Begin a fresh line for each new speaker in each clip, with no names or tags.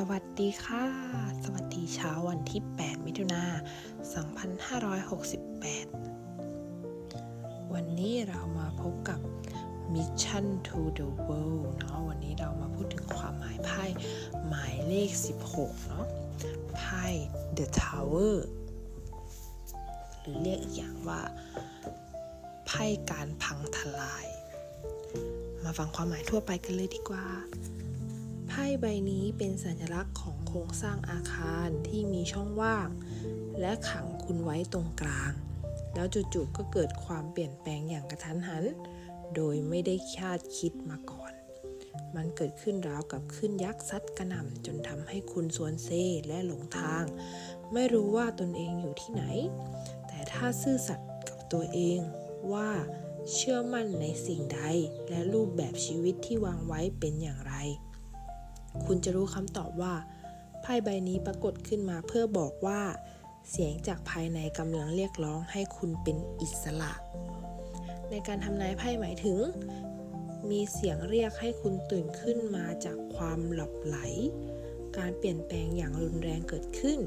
สวัสดีค่ะ สวัสดีเช้าวันที่ 8 มิถุนา2568 วันนี้เรามาพบกับ Mission to the World เนาะวันนี้เรามาพูดถึงความหมายไพ่หมายเลข 16 เนาะไพ่ The Tower หรือเรียกอีกอย่างว่า ไพ่การพังทลาย มาฟังความหมายทั่วไปกันเลยดีกว่า ใบนี้เป็นสัญลักษณ์ของโครงสร้างอาคารที่มีช่องว่าง และขังคุณไว้ตรงกลาง แล้วจู่ๆก็เกิดความเปลี่ยนแปลงอย่างกระทันหัน โดยไม่ได้คาดคิดมาก่อน มันเกิดขึ้นราวกับขึ้นยักษ์ซัดกระหน่ำจนทำให้คุณสวนเซและหลงทาง ไม่รู้ว่าตนเองอยู่ที่ไหน แต่ถ้าซื่อสัตย์กับตัวเองว่าเชื่อมั่นในสิ่งใดและรูปแบบชีวิตที่วางไว้เป็นอย่างไร คุณจะรู้คำตอบว่าไพ่ใบนี้ปรากฏขึ้นมาเพื่อบอกว่า เสียงจากภายในกำลังเรียกร้องให้คุณเป็นอิสระ ในการทำนายไพ่หมายถึง มีเสียงเรียกให้คุณตื่นขึ้นมาจากความหลับไหล การเปลี่ยนแปลงอย่างรุนแรงเกิดขึ้น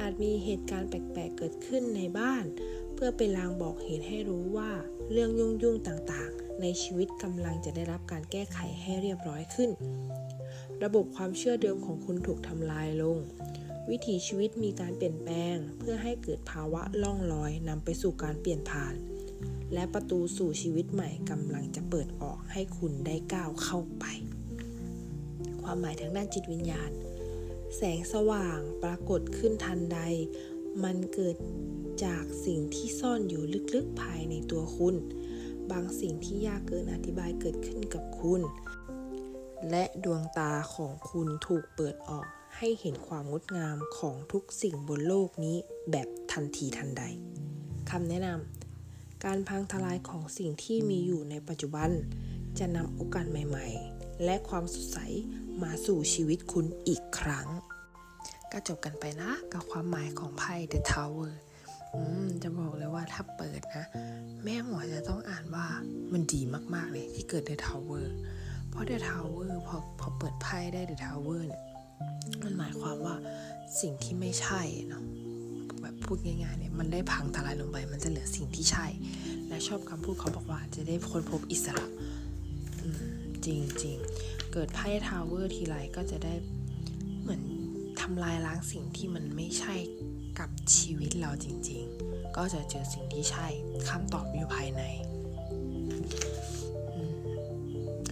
อาจมีเหตุการณ์แปลกๆเกิดขึ้นในบ้าน เพื่อเป็นลางบอกเหตุให้รู้ว่าเรื่องยุ่งๆต่างๆ ในชีวิตกำลังจะได้รับการแก้ไขให้เรียบร้อยขึ้น ระบบความเชื่อเดิมของคุณถูกทำลายลง วิถีชีวิตมีการเปลี่ยนแปลง เพื่อให้เกิดภาวะล่องลอยนำไปสู่การเปลี่ยนผ่าน และประตูสู่ชีวิตใหม่กำลังจะเปิดออกให้คุณได้ก้าวเข้าไป ความหมายทางด้านจิตวิญญาณ แสงสว่างปรากฏขึ้นทันใด มันเกิดจากสิ่งที่ซ่อนอยู่ลึกๆภายในตัวคุณ บางสิ่งที่ยากเกินอธิบายเกิดขึ้นกับคุณ และดวงตาของคุณถูกเปิดออกให้เห็นความงดงามของทุกสิ่งบนโลกนี้แบบทันทีทันใดคำแนะนำการพังทลายของสิ่งที่มีอยู่ในปัจจุบัน จะนำโอกาสใหม่ ๆ และความสดใสมาสู่ชีวิตคุณอีกครั้งก็จบกันไปนะกับความหมายของไพ่ The Tower ถ้าเปิดนะ แม่หมอจะต้องอ่านว่ามันดีมากๆเลยที่เกิด The Tower เพราะ The Tower พอพอเปิดไพ่ได้ The Tower เนี่ยมันหมายความว่าสิ่งที่ไม่ใช่เนาะแบบพูดง่ายๆเนี่ยมันได้พังทลายลงไป มันจะเหลือสิ่งที่ใช่ และชอบคำพูดเขาบอกว่าจะได้ค้นพบอิสระจริงจริงๆเกิดไพ่ทาวเวอร์ทีไรก็จะได้เหมือนทำลายล้างสิ่งที่มันไม่ใช่กับชีวิตเราจริงๆ ก็จะเจอสิ่งที่ใช่คำตอบอยู่ภายใน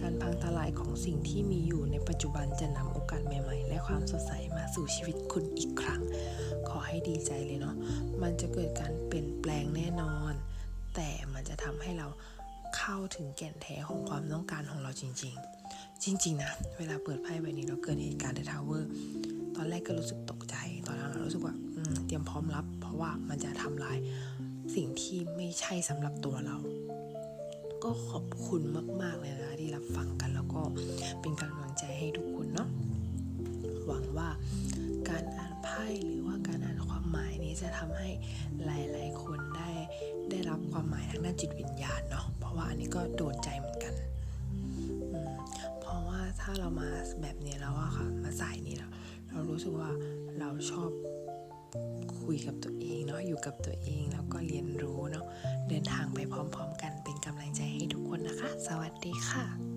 การพังทลายของสิ่งที่มีอยู่ในปัจจุบันจะนำโอกาสใหม่ ๆ และความสดใสมาสู่ชีวิตคุณอีกครั้ง ขอให้ดีใจเลยเนาะมันจะเกิดการเปลี่ยนแปลงแน่นอน แต่มันจะทำให้เราเข้าถึงแก่นแท้ของความต้องการของเราจริง ๆ จริง ๆ นะ เวลาเปิดไพ่ใบนี้เราเกิดเหตุการณ์ในทาวเวอร์ตอนแรกก็รู้สึกตกใจ ตอนหลังเรารู้สึกว่า เตรียมพร้อมรับ เพราะว่ามันจะทำลายสิ่งที่ไม่ใช่สำหรับตัวเรา ก็ขอบคุณมาก ๆ เลยนะที่รับฟังกันแล้วก็เป็นกำลังใจให้ทุกคนเนาะหวังว่าการอ่านไพ่หรือว่าการอ่านความหมายนี้จะทำให้หลาย ๆ คนได้ได้รับความหมายทางด้านจิตวิญญาณเนาะเพราะว่าอันนี้ก็โดนใจเหมือนกันเพราะว่าถ้าเรามาแบบนี้แล้วอะค่ะมาสายนี้แล้วเรารู้สึกว่าเราชอบ คุยกับตัวเองเนาะอยู่กับตัวเองแล้วก็เรียนรู้เนาะเดินทางไปพร้อม ๆ กันเป็นกำลังใจให้ทุกคนนะคะ สวัสดีค่ะ